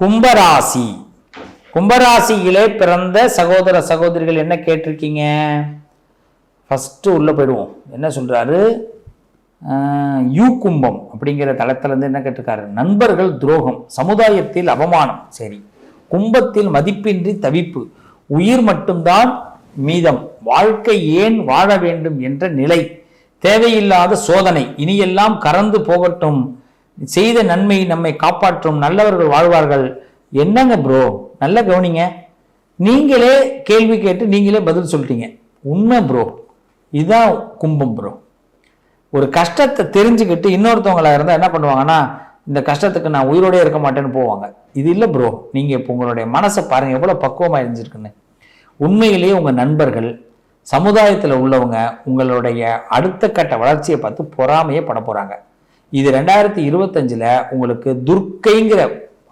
கும்பராசி. கும்பராசியிலே பிறந்த சகோதர சகோதரிகள் என்ன கேட்டிருக்கீங்க? ஃபஸ்ட்டு உள்ளே போயிடுவோம். என்ன சொல்கிறாரு யூ கும்பம் அப்படிங்கிற தளத்திலேருந்து என்ன கேட்டிருக்காரு? நண்பர்கள் துரோகம் சமுதாயத்தில் அவமானம். சரி. கும்பத்தில் மதிப்பின்றி தவிப்பு உயிர் மட்டும்தான் மீதம். வாழ்க்கை ஏன் வாழ வேண்டும் என்ற நிலை தேவையில்லாத சோதனை இனியெல்லாம் கறந்து போகட்டும். செய்த நன்மை நம்மை காப்பாற்றும் நல்லவர்கள் வாழ்வார்கள். என்னங்க ப்ரோ நல்ல கவனிங்க. நீங்களே கேள்வி கேட்டு நீங்களே பதில் சொல்லிட்டீங்க. உண்மை ப்ரோ இதுதான் கும்பம் ப்ரோ ஒரு கஷ்டத்தை தெரிஞ்சுக்கிட்டு இன்னொருத்தவங்களாக இருந்தால் என்ன பண்ணுவாங்கன்னா இந்த கஷ்டத்துக்கு நான் உயிரோடே இருக்க மாட்டேன்னு போவாங்க. இது இல்லை ப்ரோ நீங்கள் இப்போ உங்களுடைய மனசை பாருங்கள் எவ்வளோ பக்குவமாக இருந்துருக்குன்னு. உண்மையிலேயே உங்கள் நண்பர்கள் சமுதாயத்தில் உள்ளவங்க உங்களுடைய அடுத்த கட்ட வளர்ச்சியை பார்த்து பொறாமையே பட போகிறாங்க இது ரெண்டாயிரத்தி இருபத்தஞ்சில் உங்களுக்கு துர்க்கைங்கிற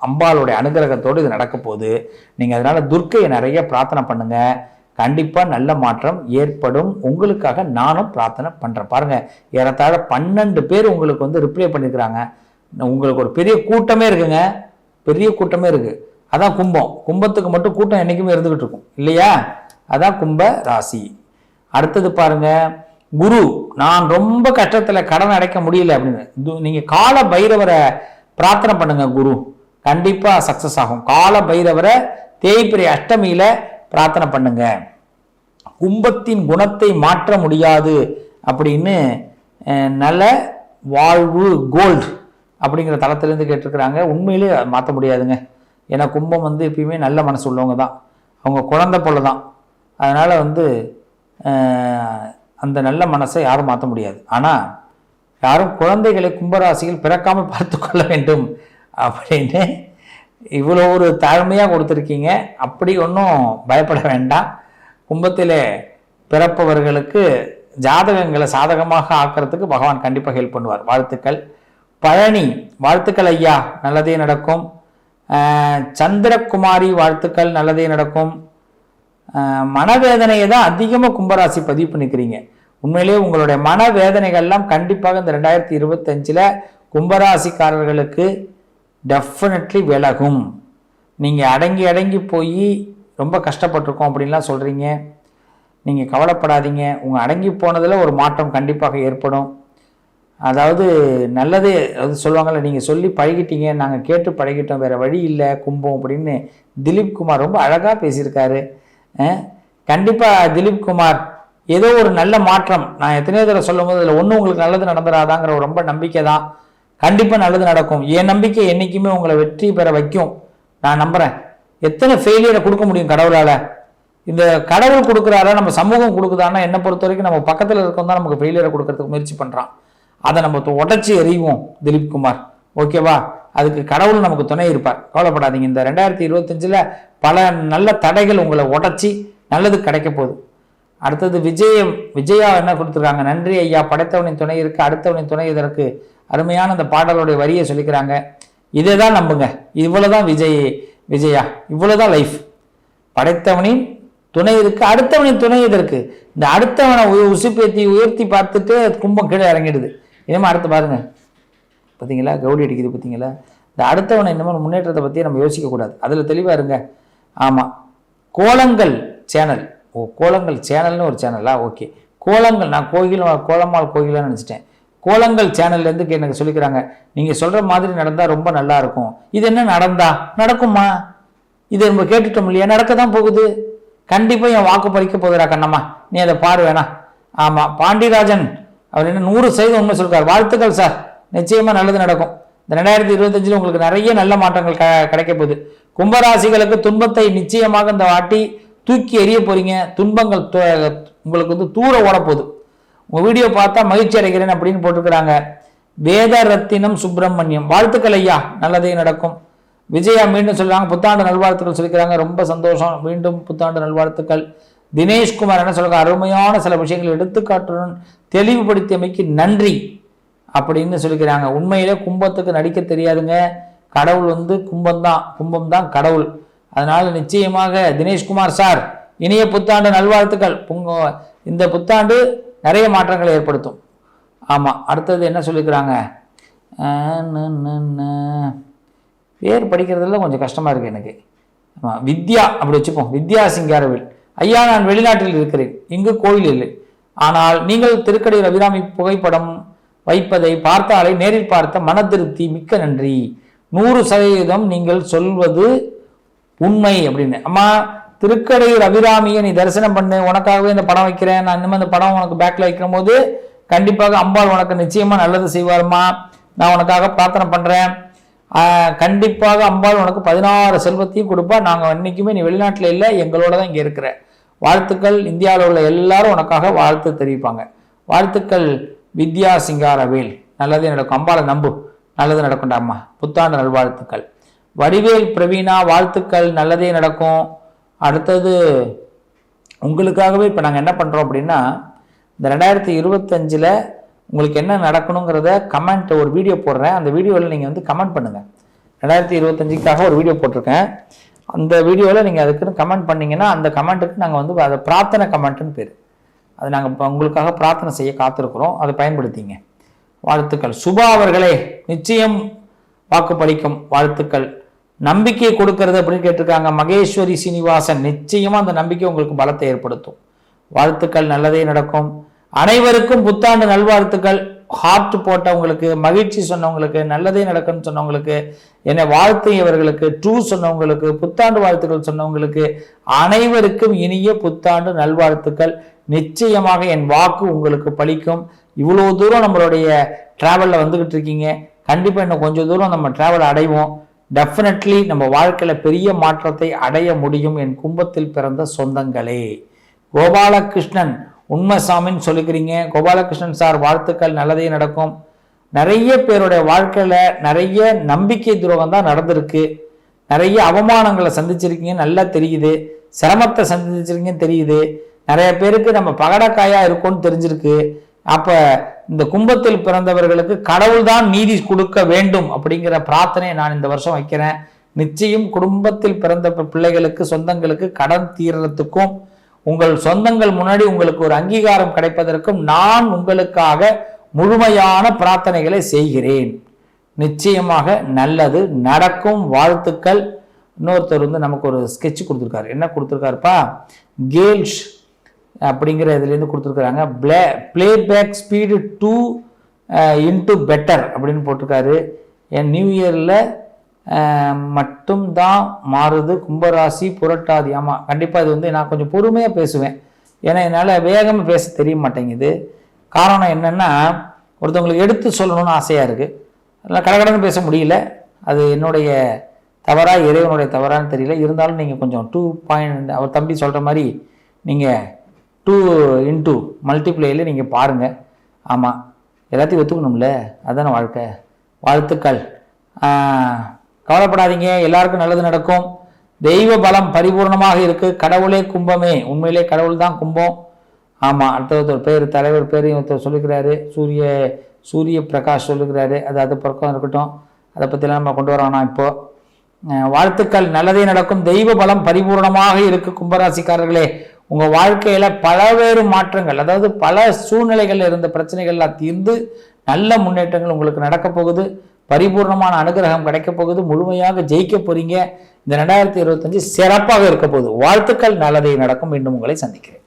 அம்பாளுடைய அனுகிரகத்தோடு இது நடக்க போகுது. நீங்கள் அதனால் துர்க்கையை நிறைய பிரார்த்தனை பண்ணுங்கள் கண்டிப்பாக நல்ல மாற்றம் ஏற்படும். உங்களுக்காக நானும் பிரார்த்தனை பண்ணுறேன் பாருங்கள் ஏறத்தாழ பன்னெண்டு பேர் உங்களுக்கு வந்து ரிப்ளை பண்ணியிருக்கிறாங்க உங்களுக்கு ஒரு பெரிய கூட்டமே இருக்குங்க. பெரிய கூட்டமே இருக்குது அதான் கும்பம். கும்பத்துக்கு மட்டும் கூட்டம் என்றைக்குமே இருந்துக்கிட்டு இருக்கும். இல்லையா? அதான் கும்ப ராசி. அடுத்தது பாருங்க குரு நான் ரொம்ப கஷ்டத்தில் கடன் அடைக்க முடியல அப்படின்னு. நீங்கள் கால பைரவரை பிரார்த்தனை பண்ணுங்க குரு. கண்டிப்பாக சக்ஸஸ் ஆகும். கால பைரவரை தேய்பிரை அஷ்டமியில் பிரார்த்தனை பண்ணுங்க. கும்பத்தின் குணத்தை மாற்ற முடியாது அப்படின்னு நல்ல வாழ்வு கோல்டு அப்படிங்கிற தளத்திலேருந்து கேட்டிருக்கிறாங்க. உண்மையிலே மாற்ற முடியாதுங்க. ஏன்னா கும்பம் வந்து எப்பயுமே நல்ல மனசு உள்ளவங்க தான். அவங்க குழந்த போல தான் அதனால் வந்து அந்த நல்ல மனசை யாரும் மாற்ற முடியாது. ஆனால் யாரும் குழந்தைகளை கும்பராசியில் பிறக்காமல் பார்த்து கொள்ள வேண்டும் அப்படின்னு இவ்வளோ ஒரு தாழ்மையாக கொடுத்துருக்கீங்க. அப்படி ஒன்றும் பயப்பட வேண்டாம். கும்பத்தில் பிறப்பவர்களுக்கு ஜாதகங்களை சாதகமாக ஆக்கிறதுக்கு பகவான் கண்டிப்பாக ஹெல்ப் பண்ணுவார். வாழ்த்துக்கள். பழனி வாழ்த்துக்கள் ஐயா நல்லதே நடக்கும். சந்திரகுமாரி வாழ்த்துக்கள் நல்லதே நடக்கும். மனவேதனையை தான் அதிகமாக கும்பராசி பதிவு பண்ணிக்கிறீங்க. உண்மையிலேயே உங்களுடைய மன வேதனைகள்லாம் கண்டிப்பாக இந்த ரெண்டாயிரத்தி இருபத்தஞ்சில் கும்பராசிக்காரர்களுக்கு டெஃபினெட்லி விலகும். நீங்கள் அடங்கி அடங்கி போய் ரொம்ப கஷ்டப்பட்டிருக்கோம் அப்படின்லாம் சொல்கிறீங்க நீங்கள் கவலைப்படாதீங்க. உங்கள் அடங்கி போனதில் ஒரு மாற்றம் கண்டிப்பாக ஏற்படும். அதாவது நல்லது அது சொல்லுவாங்கள்ல நீங்கள் சொல்லி பழகிட்டீங்க நாங்கள் கேட்டு பழகிட்டோம் வேறு வழி இல்லை கும்பம் அப்படின்னு திலீப் குமார் ரொம்ப அழகாக பேசியிருக்காரு. கண்டிப்பாக திலீப் குமார் ஏதோ ஒரு நல்ல மாற்றம். நான் எத்தனையோ தடவை சொல்லும் போது அதில் ஒன்றும் உங்களுக்கு நல்லது நடந்துடாதாங்கிற ஒரு ரொம்ப நம்பிக்கை தான் கண்டிப்பாக நல்லது நடக்கும். என் நம்பிக்கை என்றைக்குமே உங்களை வெற்றி பெற வைக்கும். நான் நம்புகிறேன் எத்தனை ஃபெயிலியரை கொடுக்க முடியும் கடவுளால்? இந்த கடவுள் கொடுக்குறாரா? நம்ம சமூகம் கொடுக்குதான்னா என்னை பொறுத்த வரைக்கும் நம்ம பக்கத்தில் இருக்கோம் தான் நமக்கு ஃபெயிலியரை கொடுக்கறதுக்கு முயற்சி பண்ணுறான் அதை நம்ம உடச்சி எறிவோம் திலீப் குமார். ஓகேவா அதுக்கு கடவுள் நமக்கு துணை இருப்பார். கவலைப்படாதீங்க. இந்த ரெண்டாயிரத்தி இருபத்தஞ்சில் பல நல்ல தடைகள் உங்களை உடச்சி நல்லது கிடைக்க போகுது. அடுத்தது விஜயம் விஜயா என்ன கொடுத்துருக்காங்க? நன்றி ஐயா படைத்தவனின் துணை இருக்கு அடுத்தவனின் துணை இதற்கு அருமையான அந்த பாடலுடைய வரியை சொல்லிக்கிறாங்க. இதை தான் நம்புங்க. இவ்வளோதான் விஜய் விஜயா இவ்வளோதான் லைஃப் படைத்தவனின் துணை இருக்கு அடுத்தவனின் துணை இதற்கு இந்த அடுத்தவனை உ- உசுப்பேத்தி உயர்த்தி பார்த்துட்டு கும்பம் கீழே இறங்கிடுது. இனிமேல் அடுத்து பாருங்க. பார்த்தீங்களா கவுடி அடிக்குது பார்த்தீங்களா இந்த அடுத்தவனை இனிமேல் முன்னேற்றத்தை பற்றி நம்ம யோசிக்கக்கூடாது. அதில் தெளிவாக இருங்க. ஆமாம் கோலங்கள் சேனல். ஓ கோலங்கள் சேனல்னு ஒரு சேனலா. ஓகே. கோலங்கள் நான் கோயில் கோலம்மாள் கோயிலாக நினச்சிட்டேன். கோலங்கள் சேனல்லேருந்து எனக்கு சொல்லிக்கிறாங்க நீங்கள் சொல்கிற மாதிரி நடந்தால் ரொம்ப நல்லா இருக்கும். இது என்ன நடந்தா? நடக்குமா இதை நம்ம கேட்டுட்டோம் இல்லையா? நடக்க தான் போகுது. கண்டிப்பாக என் வாக்கு பறிக்க போகுதுடா கண்ணம்மா. நீ அதை பாரு வேணா. ஆமாம் பாண்டியராஜன். அவர் என்ன நூறு சதவீதம் உண்மை சொல்கிறார் வாழ்த்துக்கள் சார். நிச்சயமாக நல்லது நடக்கும். இந்த ரெண்டாயிரத்தி இருபத்தஞ்சில் உங்களுக்கு நிறைய நல்ல மாற்றங்கள் க கிடைக்க போகுது. கும்பராசிகளுக்கு துன்பத்தை நிச்சயமாக இந்த வாட்டி தூக்கி எறிய போறீங்க துன்பங்கள் உங்களுக்கு வந்து தூர ஓட போகுது. உங்கள் வீடியோ பார்த்தா மகிழ்ச்சி அடைகிறேன் அப்படின்னு போட்டிருக்கிறாங்க. வேத ரத்தினம் சுப்பிரமணியம். வாழ்த்துக்கள் ஐயா நல்லதே நடக்கும். விஜயா மீண்டும் சொல்கிறாங்க புத்தாண்டு நல்வாழ்த்துக்கள் சொல்லிக்கிறாங்க. ரொம்ப சந்தோஷம். மீண்டும் புத்தாண்டு நல்வாழ்த்துக்கள். தினேஷ்குமார் என்ன சொல்கிறாங்க அருமையான சில விஷயங்கள் எடுத்துக்காட்டுடன் தெளிவுபடுத்தியமைக்கு நன்றி அப்படின்னு சொல்லிக்கிறாங்க. உண்மையிலே கும்பத்துக்கு நடிக்க தெரியாதுங்க. கடவுள் வந்து கும்பம் தான் கும்பம் தான் கடவுள். அதனால் நிச்சயமாக தினேஷ்குமார் சார் இனிய புத்தாண்டு நல்வாழ்த்துக்கள். புங்க இந்த புத்தாண்டு நிறைய மாற்றங்களை ஏற்படுத்தும். ஆமாம் அடுத்தது என்ன சொல்லிக்கிறாங்க பேர் படிக்கிறதுல கொஞ்சம் கஷ்டமாக இருக்குது எனக்கு. ஆமாம் வித்யா அப்படி வச்சுப்போம். வித்யா சிங்காரவேல். ஐயா நான் வெளிநாட்டில் இருக்கிறேன். இங்கு கோயில் இல்லை. ஆனால் நீங்கள் திருக்கடை ரவிராமி புகைப்படம் வைப்பதை பார்த்தாலே நேரில் பார்த்த மன திருப்தி மிக்க நன்றி. நூறு சதவீதம் நீங்கள் சொல்வது உண்மை அப்படின்னு. அம்மா திருக்கடையூர் அபிராமியை நீ தரிசனம் பண்ணு உனக்காகவே இந்த படம் வைக்கிறேன் நான் இனிமேல் இந்த படம் உனக்கு பேக்கில் வைக்கிற போது கண்டிப்பாக அம்பாள் உனக்கு நிச்சயமாக நல்லது செய்வாருமா? நான் உனக்காக பிரார்த்தனை பண்ணுறேன் கண்டிப்பாக அம்பாள் உனக்கு பதினாறு செல்வத்தையும் கொடுப்பா. நாங்கள் இன்றைக்குமே நீ வெளிநாட்டில் இல்லை எங்களோட தான் இங்கே இருக்கிற. வாழ்த்துக்கள். இந்தியாவில் உள்ள எல்லாரும் உனக்காக வாழ்த்து தெரிவிப்பாங்க. வாழ்த்துக்கள் வித்யா சிங்காரவேல். நல்லதே நடக்கும். அம்பாளை நம்பு. நல்லது நடக்கும்டாம்மா புத்தாண்டு நல்வாழ்த்துக்கள். வடிவேல் பிரவீனா வாழ்த்துக்கள் நல்லதே நடக்கும். அடுத்தது உங்களுக்காகவே இப்போ நாங்கள் என்ன பண்ணுறோம் அப்படின்னா இந்த ரெண்டாயிரத்தி இருபத்தஞ்சில் உங்களுக்கு என்ன நடக்கணுங்கிறத கமெண்ட் ஒரு வீடியோ போடுறேன். அந்த வீடியோவில் நீங்கள் வந்து கமெண்ட் பண்ணுங்கள் ரெண்டாயிரத்தி இருபத்தஞ்சுக்காக ஒரு வீடியோ போட்டிருக்கேன். அந்த வீடியோவில் நீங்கள் அதுக்குன்னு கமெண்ட் பண்ணிங்கன்னா அந்த கமெண்ட்டுக்கு நாங்கள் வந்து அதை பிரார்த்தனை கமெண்ட்டுன்னு பேர். அது நாங்கள் இப்போ உங்களுக்காக பிரார்த்தனை செய்ய காத்திருக்கிறோம். அதை பயன்படுத்திங்க. வாழ்த்துக்கள். சுபா அவர்களே நிச்சயம் வாக்கு பலிக்கும் வாழ்த்துக்கள். நம்பிக்கை கொடுக்கறது அப்படின்னு கேட்டிருக்காங்க. மகேஸ்வரி சீனிவாசன் நிச்சயமா அந்த நம்பிக்கை உங்களுக்கு பலத்தை ஏற்படுத்தும். வாழ்த்துக்கள் நல்லதே நடக்கும். அனைவருக்கும் புத்தாண்டு நல்வாழ்த்துக்கள். ஹார்ட் போட்டவங்களுக்கு மகிழ்ச்சி சொன்னவங்களுக்கு நல்லதே நடக்கும்னு சொன்னவங்களுக்கு என்னை வாழ்த்தியவர்களுக்கு ட்ரூ சொன்னவங்களுக்கு புத்தாண்டு வாழ்த்துக்கள் சொன்னவங்களுக்கு அனைவருக்கும் இனிய புத்தாண்டு நல்வாழ்த்துக்கள். நிச்சயமாக என் வாக்கு உங்களுக்கு பலிக்கும். இவ்வளோ தூரம் நம்மளுடைய டிராவலில் வந்துகிட்டு இருக்கீங்க. கண்டிப்பாக இன்னும் கொஞ்சம் தூரம் நம்ம டிராவல் அடைவோம். டெஃபினெட்லி நம்ம வாழ்க்கையில் பெரிய மாற்றத்தை அடைய முடியும் என் கும்பத்தில் பிறந்த சொந்தங்களே. கோபாலகிருஷ்ணன் உண்மைசாமின்னு சொல்லிக்கிறீங்க. கோபாலகிருஷ்ணன் சார் வாழ்த்துக்கள் நல்லதே நடக்கும். நிறைய பேருடைய வாழ்க்கையில் நிறைய நம்பிக்கை துரோகம் தான் நடந்திருக்கு. நிறைய அவமானங்களை சந்திச்சிருக்கீங்க நல்லா தெரியுது. சிரமத்தை சந்திச்சிருக்கீங்கன்னு தெரியுது. நிறைய பேருக்கு நம்ம பகடக்காயாக இருக்கோம்னு தெரிஞ்சிருக்கு. அப்ப இந்த கும்பத்தில் பிறந்தவர்களுக்கு கடவுள் தான் நீதி கொடுக்க வேண்டும் அப்படிங்கிற பிரார்த்தனையை நான் இந்த வருஷம் வைக்கிறேன். நிச்சயம் குடும்பத்தில் பிறந்த பிள்ளைகளுக்கு சொந்தங்களுக்கு கடன் தீர்றதுக்கும் உங்கள் சொந்தங்கள் முன்னாடி உங்களுக்கு ஒரு அங்கீகாரம் கிடைப்பதற்கும் நான் உங்களுக்காக முழுமையான பிரார்த்தனைகளை செய்கிறேன். நிச்சயமாக நல்லது நடக்கும். வாழ்த்துக்கள். இன்னொருத்தர் வந்து நமக்கு ஒரு ஸ்கெட்ச் கொடுத்துருக்காரு. என்ன கொடுத்துருக்காருப்பா? கேல்ஷ் அப்படிங்கிற இதுலேருந்து கொடுத்துருக்குறாங்க. Play playback speed two into better அப்படின்னு போட்டிருக்காரு. என் நியூ இயரில் uh, மட்டும் தான் மாறுது. கும்பராசி புரட்டாதி. ஆமாம் கண்டிப்பாக இது வந்து நான் கொஞ்சம் பொறுமையாக பேசுவேன். ஏன்னா என்னால் வேகமாக பேச தெரிய மாட்டேங்குது. காரணம் என்னென்னா ஒருத்தவங்களுக்கு எடுத்து சொல்லணும்னு ஆசையாக இருக்குது அதனால் கடகடன்னு பேச முடியல. அது என்னுடைய தவறாக இறைவனுடைய தவறான்னு தெரியல. இருந்தாலும் நீங்கள் கொஞ்சம் டூ பாயிண்ட் அவர் தம்பி சொல்கிற மாதிரி நீங்கள் டூ இன்டூ மல்டிப்ளேயில் நீங்கள் பாருங்கள் ஆமாம் எல்லாத்தையும் ஒத்துக்கணும்ல? அதானே வாழ்க்கை. வாழ்த்துக்கள். கவலைப்படாதீங்க. எல்லாருக்கும் நல்லது நடக்கும். தெய்வ பலம் பரிபூர்ணமாக இருக்குது கடவுளே கும்பமே. உண்மையிலே கடவுள் தான் கும்பம். ஆமாம் அடுத்தவர் பேர் தலைவர் பேர் ஒருத்தர் சொல்லிக்கிறாரு. சூரிய சூரிய பிரகாஷ் சொல்லுகிறாரு அது அது பிறக்கம் இருக்கட்டும். அதை பற்றிலாம் நம்ம கொண்டு வரோம்னா இப்போது வாழ்த்துக்கள். நல்லதே நடக்கும். தெய்வ பலம் பரிபூர்ணமாக இருக்குது கும்பராசிக்காரர்களே. உங்கள் வாழ்க்கையில் பலவேறு மாற்றங்கள் அதாவது பல சூழ்நிலைகளில் இருந்த பிரச்சனைகள்லாம் தீர்ந்து நல்ல முன்னேற்றங்கள் உங்களுக்கு நடக்க போகுது. பரிபூர்ணமான அனுகிரகம் கிடைக்க போகுது. முழுமையாக ஜெயிக்க போகிறீங்க இந்த ரெண்டாயிரத்தி இருபத்தஞ்சு சிறப்பாக இருக்க போகுது. வாழ்த்துக்கள். நல்லதை நடக்கும். மீண்டும் உங்களை சந்திக்கிறேன்.